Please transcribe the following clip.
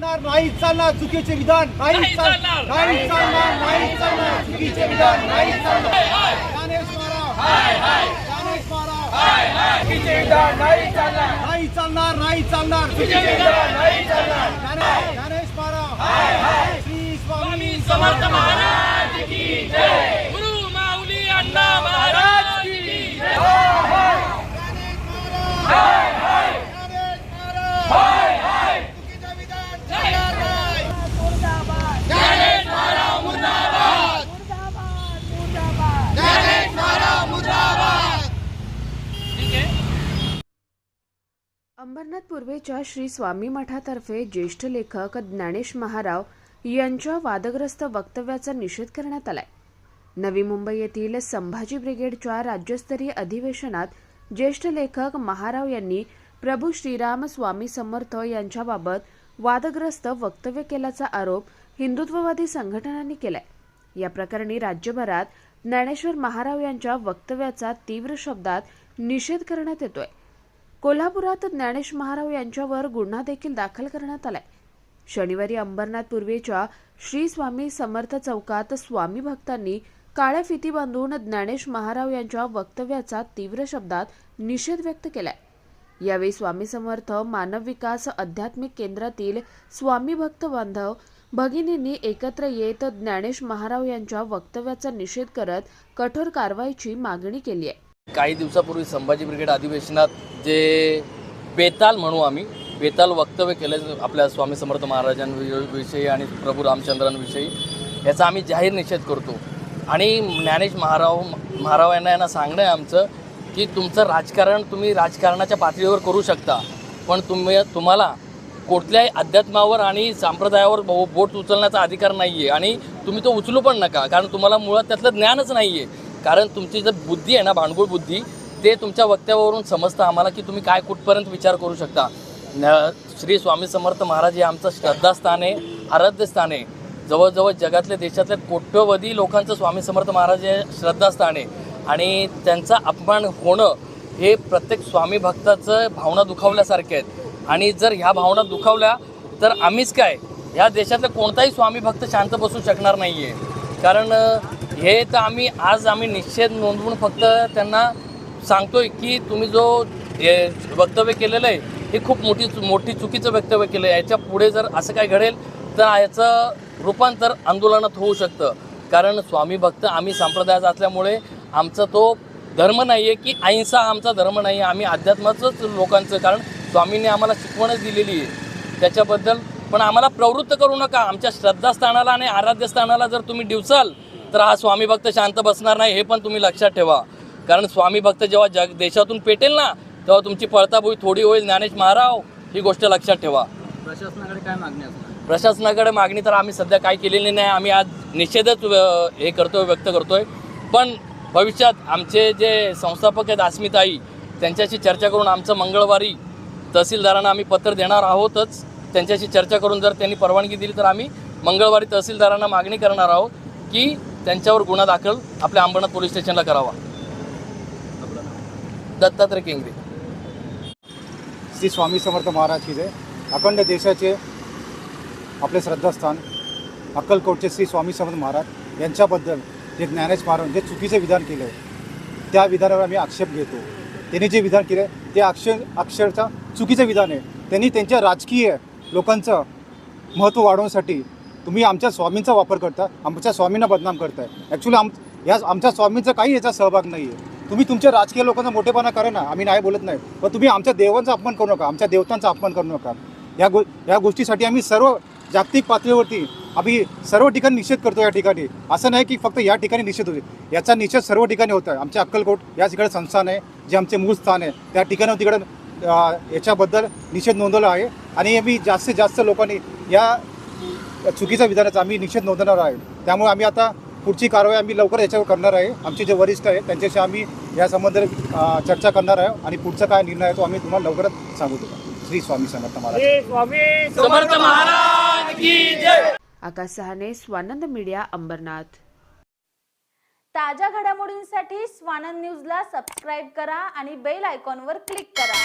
चालणार नाही चालणार चुकीचे विधान नाही चालणार. नाही चालणार नाही चालणार चुकीचे विधान नाही चालणार. गणेश महाराज गणेश महाराज चुकीचे विधान नाही चालणार. नाही चालणार नाही चालणार चुकीचे विधान नाही चालणार गणेश गणेश महाराज श्री स्वामी समर्थ महाराज की जय गुरु माऊली अण्णा महाराज की जय गणेश महाराज मुर्दाबाद गणेश महाराज मुर्दाबाद अंबरनाथ पूर्वेच्या श्री स्वामी मठातर्फे ज्येष्ठ लेखक ज्ञानेश महाराव यांच्या वादग्रस्त वक्तव्याचा निषेध करण्यात आलाय. नवी मुंबई येथील संभाजी ब्रिगेडच्या राज्यस्तरीय अधिवेशनात ज्येष्ठ लेखक महाराव यांनी प्रभू श्रीराम स्वामी समर्थ यांच्याबाबत वादग्रस्त वक्तव्य केल्याचा आरोप हिंदुत्ववादी संघटनांनी केलाय. या प्रकरणी राज्यभरात ज्ञानेश्वर महाराव यांच्या वक्तव्याचा तीव्र शब्दात निषेध करण्यात येतोय. कोल्हापुरात ज्ञानेश महाराव यांच्यावर गुन्हा देखील दाखल करण्यात आलाय. शनिवारी अंबरनाथ पूर्वेच्या श्री स्वामी समर्थ चौकात स्वामी भक्तांनी काळ्या फिती बांधून ज्ञानेश महाराव यांच्या वक्तव्याचा तीव्र शब्दात निषेध व्यक्त केलाय. यावेळी स्वामी समर्थ मानव विकास आध्यात्मिक केंद्रातील स्वामी भक्त बांधव भगिनींनी एकत्र येत ज्ञानेश महाराव यांच्या वक्तव्याचा निषेध करत कठोर कारवाईची मागणी केली आहे. काही दिवसापूर्वी संभाजी ब्रिगेड अधिवेशनात जे बेताल म्हणू आम्ही बेताल वक्तव्य केलं आपल्या स्वामी समर्थ महाराजांविषयी आणि प्रभू रामचंद्रांविषयी याचा आम्ही जाहीर निषेध करतो. आणि ज्ञानेश महाराव महाराव यांना यांना सांगणं आहे आमचं की तुमचं राजकारण तुम्ही राजकारणाच्या पातळीवर करू शकता पण तुम्ही तुम्हाला कुठल्याही अध्यात्मावर आणि संप्रदायावर बो- बोट उचलण्याचा अधिकार नाही आहे आणि तुम्ही तो उचलू पण नका कारण तुम्हाला मुळात त्यातलं ज्ञानच नाही आहे कारण तुमची जर बुद्धी आहे ना भांडगुळ बुद्धी ते तुमच्या वक्तव्यावरून समजतं आम्हाला की तुम्ही काय कुठपर्यंत विचार करू शकता. श्री स्वामी समर्थ महाराज हे आमचं श्रद्धास्थान आहे आराध्यस्थान आहे. जवळजवळ जगातल्या देशातल्या कोट्यवधी लोकांचं स्वामी समर्थ महाराज हे श्रद्धास्थान आहे. आणि त्यांचा अपमान होणं हे प्रत्येक स्वामी भक्ताचं भावना दुखावल्यासारखे आहेत. आणि जर ह्या भावना दुखावल्या तर आम्हीच काय? ह्या देशातला कोणताही स्वामी भक्त शांत बसू शकणार नाही आहे कारण हे तर आम्ही आज आम्ही निषेध नोंदवून फक्त त्यांना सांगतोय की तुम्ही जो हे वक्तव्य केलेलं आहे हे खूप मोठी मोठी चुकीचं वक्तव्य केलं आहे याच्यापुढे जर असं काय घडेल तर याचं रूपांतर आंदोलनात होऊ शकतं. कारण स्वामी भक्त आम्ही संप्रदायाचा असल्यामुळे आमचा तो धर्म नाही आहे की अहिंसा आमचा धर्म नाही आहे आम्ही अध्यात्माचंच लोकांचं कारण स्वामींनी आम्हाला शिकवणच दिलेली आहे. त्याच्याबद्दल पण आम्हाला प्रवृत्त करू नका. आमच्या श्रद्धास्थानाला आणि आराध्यस्थानाला जर तुम्ही दिवसाल तर हा स्वामी भक्त शांत बसणार नाही हे पण तुम्ही लक्षात ठेवा. कारण स्वामी भक्त जेव्हा जग देशातून पेटेल ना तेव्हा तुमची पळताभुई थोडी होईल. ज्ञानेश महाराव ही गोष्ट लक्षात ठेवा. प्रशासनाकडे काय मागणी असणार? प्रशासनाकडे मागणी तर आम्ही सध्या काय केलेली नाही. आम्ही आज निषेधच हे करतोय व्यक्त करतोय. पण भविष्यात आमचे जे संस्थापक आहेत अस्मिताई त्यांच्याशी चर्चा करून आमचं मंगळवारी तहसीलदारांना आम्ही पत्र देणार आहोतच. त्यांच्याशी चर्चा करून जर त्यांनी परवानगी दिली तर आम्ही मंगळवारी तहसीलदारांना मागणी करणार आहोत की त्यांच्यावर गुन्हा दाखल आपल्या अंबरनाथ पोलीस स्टेशनला करावा. दत्तात्रय केंगरे श्री स्वामी समर्थ महाराज की जय. अखंड देशाचे आपले श्रद्धास्थान अक्कलकोटचे श्री स्वामी समर्थ महाराज यांच्याबद्दल जे ज्ञानेश महाराज जे चुकीचे विधान केले आहे त्या विधानावर आम्ही आक्षेप घेतो. त्यांनी जे विधान केले ते अक्षर अक्षरचा चुकीचं विधान आहे. त्यांनी त्यांच्या राजकीय लोकांचं महत्त्व वाढवण्यासाठी तुम्ही आमच्या स्वामींचा वापर करता आमच्या स्वामींना बदनाम करताय. ॲक्च्युली आम या आमच्या स्वामींचा काही याचा सहभाग नाही आहे तुम्ही तुमच्या राजकीय लोकांचा मोठेपणा करा ना आम्ही नाही बोलत नाही. पण तुम्ही आमच्या देवांचा अपमान करू नका आमच्या देवतांचा अपमान करू नका. या गो या गोष्टीसाठी आम्ही सर्व जागतिक पातळीवरती आम्ही सर्व ठिकाणी निषेध करतो या ठिकाणी. असं नाही की फक्त या ठिकाणी निषेध होते याचा निषेध सर्व ठिकाणी होत आहे आमच्या अक्कलकोट या तिकडे संस्थान आहे जे आमचे मूळ स्थान आहे. त्या ठिकाणी तिकडं याच्याबद्दल निषेध नोंदवला आहे. आणि मी जास्तीत जास्त लोकांनी या चुकीच्या विधानाचा आम्ही निषेध नोंदवणार आहे. त्यामुळे आम्ही आता पुढची कारवाई आम्ही लवकर याच्यावर करणार आहे. आमचे जे वरिष्ठ आहेत त्यांच्याशी आम्ही या संबंधात चर्चा करणार आहे आणि पुढचा काय निर्णय आहे तो आम्ही तुम्हाला लवकरच सांगू श्री स्वामी समर्थ महाराज. समर्थ महाराज की जय. आकाश सहाने स्वानंद मीडिया अंबरनाथ. ताज्या घडामोडींसाठी स्वानंद न्यूजला सबस्क्राईब करा आणि बेल आयकॉनवर क्लिक करा.